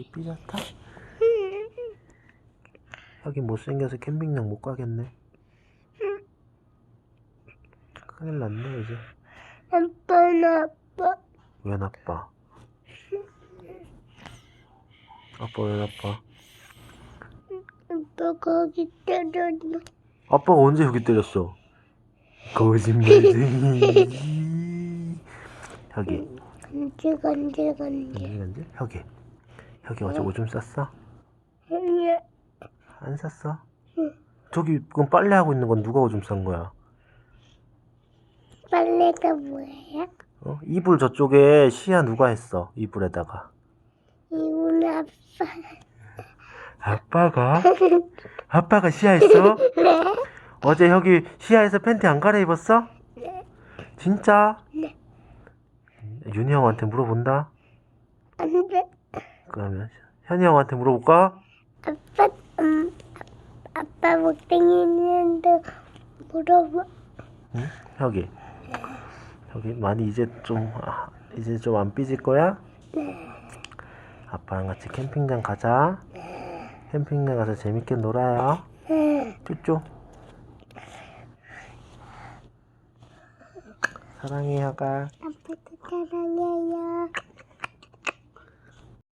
혁이 삐졌다? 혁이 못생겨서 캠핑장 못 가겠네. 큰일 났네, 이제. 아빠는 아빠. 왜 나빠? 아빠 왜 나빠? 아빠 거기 때렸나? 아빠가 언제 혁이 때렸어? 거짓말쟁이. 혁이, 간질 간질 간질. 혁이, 혁이 어제 오줌 쌌어? 아니 안 쌌어? 응. 저기 그럼 빨래 하고 있는 건 누가 오줌 싼 거야? 빨래가 뭐예요? 어? 이불 저쪽에 시야 누가 했어? 이불에다가. 이분 아빠. 아빠가? 아빠가 시야 했어? 네. 어제 혁이 시야에서 팬티 안 갈아입었어? 네. 진짜? 네. 윤희 형한테 물어본다? 안 돼. 그러면 현이 형한테 물어볼까? 아빠 음 아- 아빠 목땡이 있는데 물어봐. 응? 혁이. 혁이 많이 이제 좀 아, 이제 좀 안 삐질 거야? 아빠랑 같이 캠핑장 가자. 캠핑장 가서 재밌게 놀아요. 네. 쭈쭈. 사랑해 혁아. 아빠도 사랑해요.